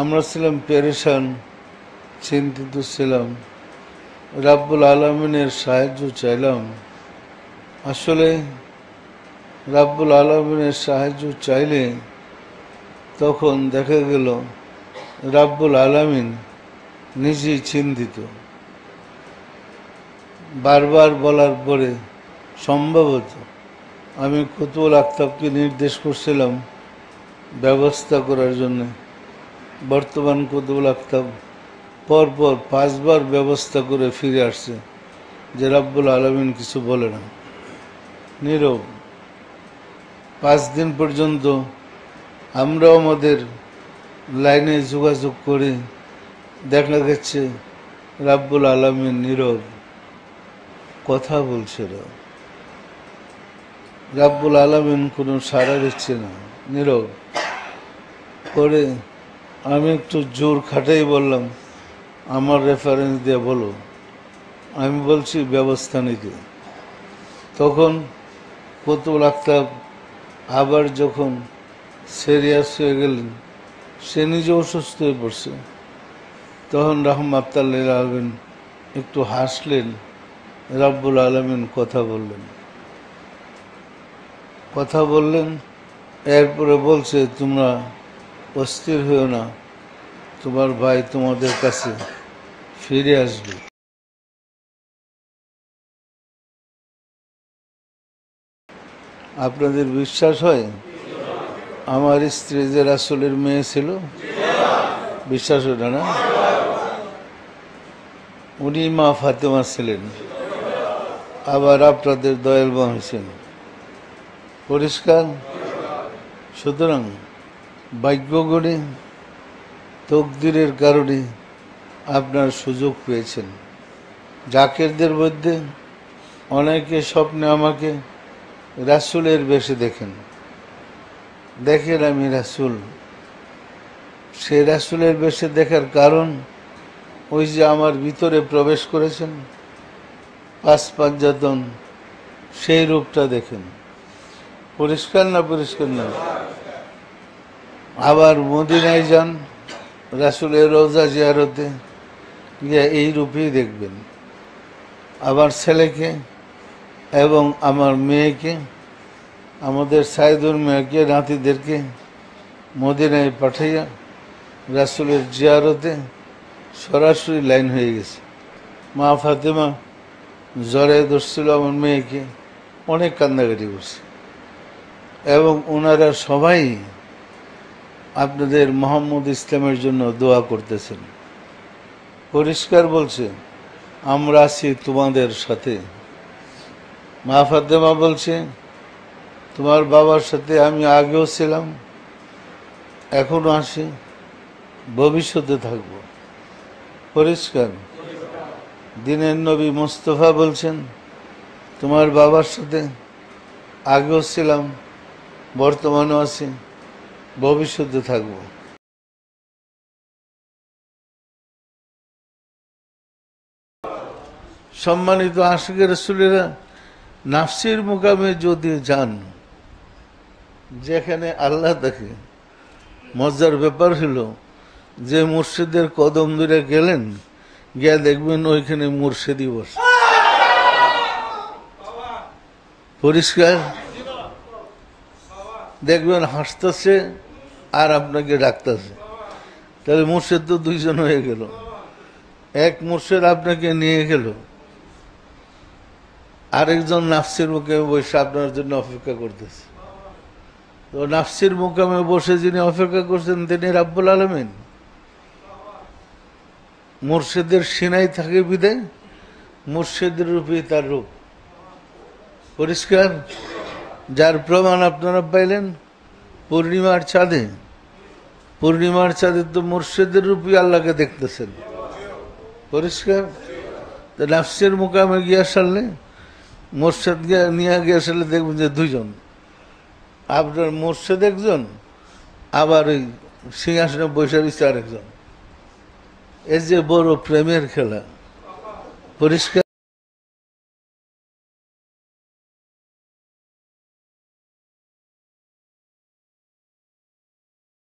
আমরা ছিলাম পেরেশান, চিন্তিত ছিলাম। রাব্বুল আলমিনের সাহায্য চাইলাম। আসলে রাব্বুল আলমিনের সাহায্য চাইলে তখন দেখা গেল রাব্বুল আলমিন নিজেই চিন্তিত। বারবার বলার পরে সম্ভবত আমি কুতুল আক্তাবকে নির্দেশ করছিলাম ব্যবস্থা করার জন্য। বর্তমান কুতুল আক্তাব পরপর পাঁচবার ব্যবস্থা করে ফিরে আসছে। যে রাব্বুল আলমিন কিছু বলে না। নীরব। পাঁচ দিন পর্যন্ত আমরাও আমাদের লাইনে যোগাযোগ করে দেখা গেছে, রাব্বুল আলমিন নীরব। কথা বলছে না। রাব্বুল আলমিন কোনো সাড়া দিচ্ছে না। নীরব। করে আমি একটু জোর খাটাই বললাম, আমার রেফারেন্স দিয়ে বলো। আমি বলছি, ব্যবস্থা নিতে। তখন কতুল আক্তাব আবার যখন সিরিয়াস হয়ে গেলেন, সে নিজে অসুস্থ হয়ে পড়ছে। তখন রহমাত্তাল্লিল আলমিন একটু হাসলেন, রাব্বুল আলমিন কথা বললেন। কথা বললেন, এরপরে বলছে, তোমরা অস্থির হয়েও না। তোমার ভাই তোমাদের কাছে ফিরে আসবে। আপনাদের বিশ্বাস হয়? আমার স্ত্রী যে রাসুলের মেয়ে ছিল? বিশ্বাস হয় না উনি মা ফাতেমা ছিলেন। আবার আপনাদের দয়াল মা পরিষ্কার? সুতরাং ভাগ্য তকদিরের কারণে আপনার সুযোগ পেয়েছেন। জাকেরদের মধ্যে অনেকে স্বপ্নে আমাকে রাসুলের বেশে দেখেন। দেখেন আমি রাসুল। সে রাসুলের বেশে দেখার কারণ ওই যে আমার ভিতরে প্রবেশ করেছেন, পাঁচ পাঞ্জাতন সেই রূপটা দেখেন। পরিষ্কার না পরিষ্কার না? আবার মদিনায় যান, রাসুলের রোজা জিয়ারতে, গিয়ে এই রূপেই দেখবেন। আমার ছেলেকে এবং আমার মেয়েকে, আমাদের সাইদুর মেয়েকে, নাতিদেরকে মদিনায় পাঠাইয়া রাসুলের জিয়ারতে সরাসরি লাইন হয়ে গেছে। মা ফাতেমা জ্বরে ধরছিল আমার মেয়েকে, অনেক কান্দাকাটি করছে। এবং ওনারা সবাই আপনাদের মোহাম্মদ ইসলামের জন্য দোয়া করতেছেন। পরিষ্কার বলছে, আমরা আছি তোমাদের সাথে। মা ফাতেমা বলছে, তোমার বাবার সাথে আমি আগেও ছিলাম, এখনও আসি ভবিষ্যতে থাকব। পরিষ্কার। দিনের নবী মোস্তফা বলছেন, তোমার বাবার সাথে আগেও ছিলাম, বর্তমানেও আছি। ভবিষ্যতে থাকব। সম্মানিত আশিকের রসুলেরা নাফসির মোকামে যদি যান, যেখানে আল্লাহ দেখে মজার ব্যাপার হলো যে মুর্শিদের কদম ধরে গেলেন, গিয়া দেখবেন ওইখানে মুর্শিদি বসে। পরিষ্কার? দেখবেন হাসতেছে আর আপনাকে ডাকতেছে। তাহলে মুর্শেদ তো দুইজন হয়ে গেল। এক মুর্শেদ আপনাকে নিয়ে গেল। আরেকজন নাফসির মুখে বসে আপনার জন্য অপেক্ষা করতেছে। তো নাফসির মুকামে বসে যিনি অপেক্ষা করছেন, তিনি রাব্বুল আলমিন। মুর্শেদের সিনাই থাকে বিদায়, মুর্শেদের রূপে তার রূপ। পরিষ্কার? যার প্রমাণ আপনারা পাইলেন পূর্ণিমার চাঁদে পূর্ণিমার চাঁদে তো মুর্শেদের রূপে আল্লাহকে দেখতেছেন। পরিষ্কার? তো নাফসের মুকামে গিয়া সারলে, মোর্শেদ নিয়ে গিয়ে আসলে দেখবেন যে দুজন আপনার মোর্শেদ একজন, আবার ওই সিংহাসনে বসে রয়েছে আরেকজন। এই যে বড় প্রেমের খেলা, পরিষ্কার?